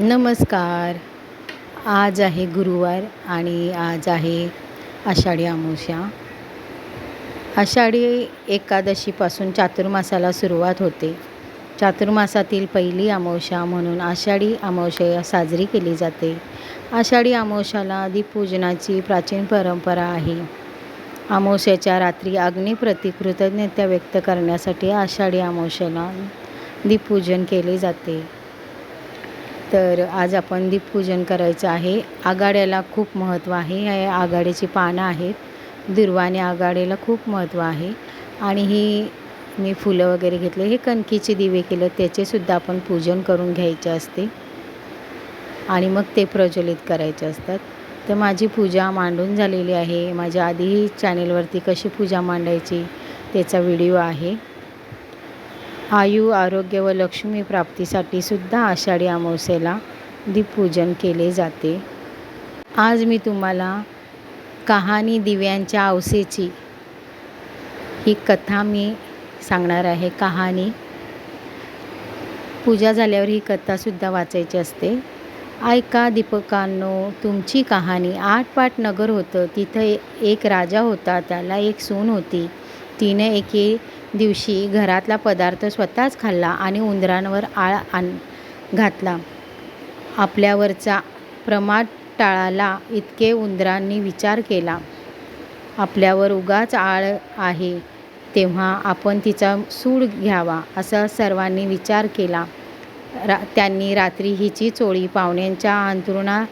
नमस्कार. आज आहे गुरुवार आणि आज आहे आषाढी अमावस्या. आषाढी एकादशीपासून चातुर्मासाला सुरुवात होते. चातुर्मासातील पहिली अमावस्या म्हणून आषाढी अमावस्या साजरी केली जाते. आषाढी अमावस्याला दीपपूजनाची प्राचीन परंपरा आहे. अमावस्याच्या रात्री अग्निप्रती कृतज्ञता व्यक्त करण्यासाठी आषाढी अमावस्याला दीपपूजन केले जाते. तर आज आपण दीपपूजन करायचं आहे. आघाड्याला खूप महत्त्व आहे. हे आघाडीची पानं आहेत. दुर्वाने आघाडीला खूप महत्त्व आहे. आणि ही मी फुलं वगैरे घेतले. हे कणकीचे दिवे केले. त्याचेसुद्धा आपण पूजन करून घ्यायचे असते. आणि मग ते प्रज्वलित करायचे असतात. तर माझी पूजा मांडून झालेली आहे. माझ्या आधीही चॅनेलवरती कशी पूजा मांडायची त्याचा व्हिडिओ आहे. आयु आरोग्य व लक्ष्मी प्राप्तीसाठी सुद्धा आषाढी अमावस्येला दीपपूजन केले जाते. आज मी तुम्हाला कहाणी दिव्यांच्या आवसेची ही कथा मी सांगणार आहे. कहाणी. पूजा झाल्यावर ही कथासुद्धा वाचायची असते. ऐका दीपकांनो तुमची कहाणी. आठपाट नगर होतं. तिथं एक राजा होता. त्याला एक सून होती. तिने एके दिवशी घरातला पदार्थ स्वतःच खाल्ला आणि उंदरांवर आळ आण घातला. आपल्यावरचा प्रमाद टाळाला इतके उंदरांनी विचार केला. आपल्यावर उगाच आळ आहे तेव्हा आपण तिचा सूड घ्यावा असा सर्वांनी विचार केला. रा त्यांनी रात्री हिची चोळी पाहुण्यांच्या अंतरुणा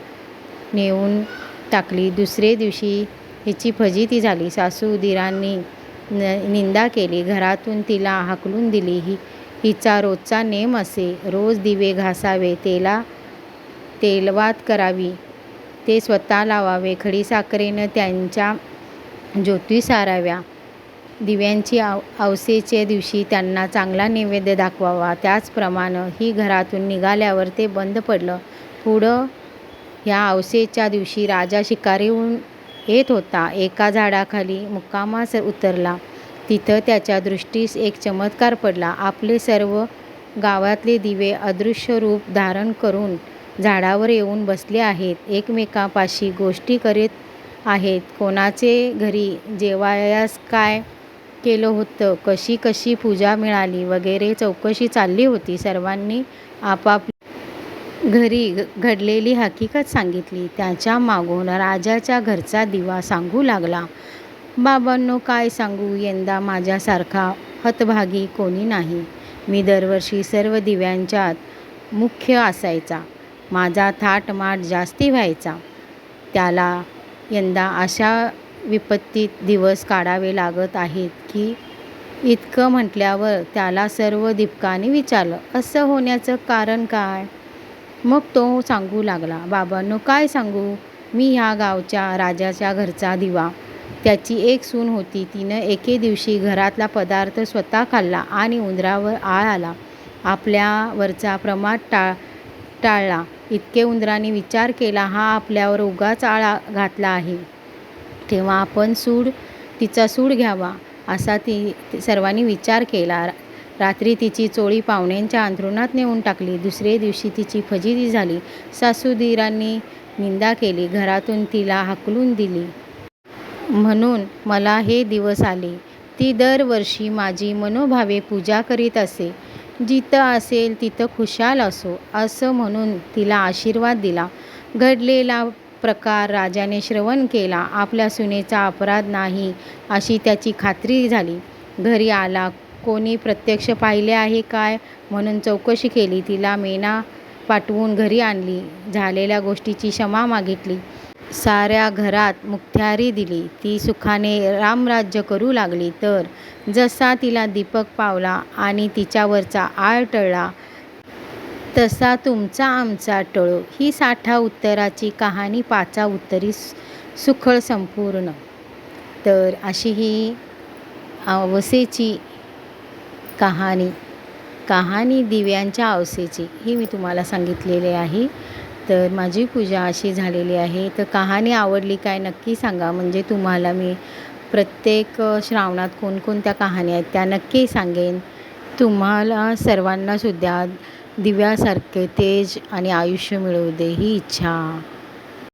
नेऊन टाकली. दुसरे दिवशी हिची फजिती झाली. सासू दिरांनी न निंदा केली. घरातून तिला हाकलून दिली. ही हिचा रोजचा नेम असे. रोज दिवे घासावे तेला तेलवात करावी. ते स्वतः लावावे. खडीसाखरेनं त्यांच्या ज्योती साराव्या. दिव्यांची आव अवसेच्या दिवशी त्यांना चांगला नैवेद्य दाखवावा. त्याचप्रमाणे ही घरातून निघाल्यावर ते बंद पडलं. पुढं ह्या अवसेच्या दिवशी राजा शिकारीहून येत होता. एका झाडाखाली मुक्कामास उतरला. तिथं त्याच्या दृष्टीस एक चमत्कार पडला. आपले सर्व गावातले दिवे अदृश्य रूप धारण करून झाडावर येऊन बसले आहेत. एकमेकापाशी गोष्टी करीत आहेत. कोणाचे घरी जेवायास काय केलं होतं? कशी कशी पूजा मिळाली? वगैरे चौकशी चालली होती. सर्वांनी आपाप घरी घडलेली हकीकत सांगितली. त्याच्या मागून राजाच्या घरचा दिवा सांगू लागला. बाबांनो काय सांगू? यंदा माझ्यासारखा हतभागी कोणी नाही. मी दरवर्षी सर्व दिव्यांच्यात मुख्य असायचा. माझा थाटमाट जास्ती व्हायचा. त्याला यंदा अशा विपत्तीत दिवस काढावे लागत आहेत की इतकं म्हटल्यावर त्याला सर्व दीपकाने विचारलं असं होण्याचं कारण काय? मग तो सांगू लागला बाबांनो काय सांगू? मी ह्या गावच्या राजाच्या घरचा दिवा. त्याची एक सून होती. तिनं एके दिवशी घरातला पदार्थ स्वतः खाल्ला आणि उंदरावर आळ आला. आपल्यावरचा प्रमाद टाळ टाळला. इतके उंदराने विचार केला हा आपल्यावर उगाच आळा घातला आहे. तेव्हा आपण सूड तिचा सूड घ्यावा असा ती सर्वांनी विचार केला. रात्री तिची चोळी पाहुण्यांच्या अंथरुणात नेऊन टाकली. दुसरे दिवशी तिची फजिती झाली. सासूदिरांनी निंदा केली. घरातून तिला हाकलून दिली. म्हणून मला हे दिवस आले. ती दरवर्षी माझी मनोभावे पूजा करीत असे. जिथं असेल तिथं खुशाल असो असं म्हणून तिला आशीर्वाद दिला. घडलेला प्रकार राजाने श्रवण केला. आपल्या सुनेचा अपराध नाही अशी त्याची खात्री झाली. घरी आला कोणी प्रत्यक्ष पाहिले आहे काय? म्हणून चौकशी केली. तिला मेना पाठवून घरी आणली. झालेल्या गोष्टीची क्षमा मागितली. साऱ्या घरात मुख्त्यारी दिली. ती सुखाने रामराज्य करू लागली. तर जसा तिला दीपक पावला आणि तिच्यावरचा आळ टळला तसा तुमचा आमचा टळो. ही साठा उत्तराची कहाणी पाचा उत्तरी सुखळ संपूर्ण. तर अशी ही अवसेची कहाणी. कहाणी दिव्यांच्या आवसेची ही मी तुम्हाला सांगितलेली आहे. तर माझी पूजा अशी झालेली आहे. तर कहाणी आवडली काय नक्की सांगा. म्हणजे तुम्हाला मी प्रत्येक श्रावणात कोणकोणत्या कहाण्या आहेत त्या नक्की सांगेन. तुम्हाला सर्वांनासुद्धा दिव्यासारखे तेज आणि आयुष्य मिळवू दे ही इच्छा.